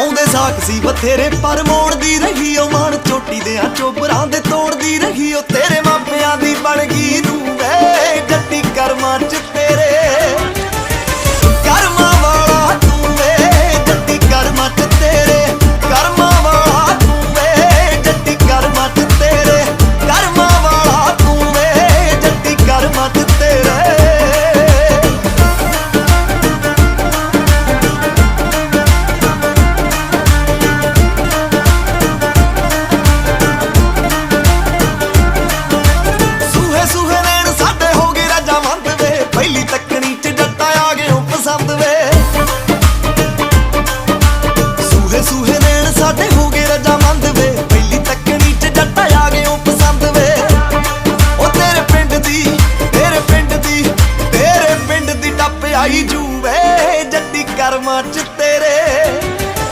ਪਾਉਂਦੇ ਸਾਕ ਸੀ ਬਥੇਰੇ, ਪਰ ਮੋੜਦੀ ਰਹੀ ਉਹ ਮਨ ਚੋਟੀ ਦੇ ਆ ਚੋਬਰਾਂ ਦੇ ਤੋੜਦੀ ਰਹੀ ਉਹ ਤੇਰੇ ਮਾਪਿਆਂ ਦੀ ਬਣ ਗਈ। ਨੀਲੀ ਤੱਕਣੀ ਚ ਜੱਟਾ ਆ ਗਏ ਉਹ ਪਸੰਦ ਵੇ। ਸੂਹੇ ਸੂਹੇ ਨੈਣ ਸਾਡੇ ਹੋ ਗਏ ਰਜਾ ਰਜਾਮੰਦ ਵੇ। ਪਹਿਲੀ ਤੱਕਣੀ ਚ ਜੱਟਾ ਆ ਗਏ ਉਹ ਪਸੰਦ ਵੇ। ਉਹ ਤੇਰੇ ਪਿੰਡ ਦੀ, ਤੇਰੇ ਪਿੰਡ ਦੀ, ਤੇਰੇ ਪਿੰਡ ਦੀ ਟੱਪ ਆਈ ਜੂ ਵੇ। ਜੱਟੀ ਕਰਮਾਂ ਚ ਤੇਰੇ।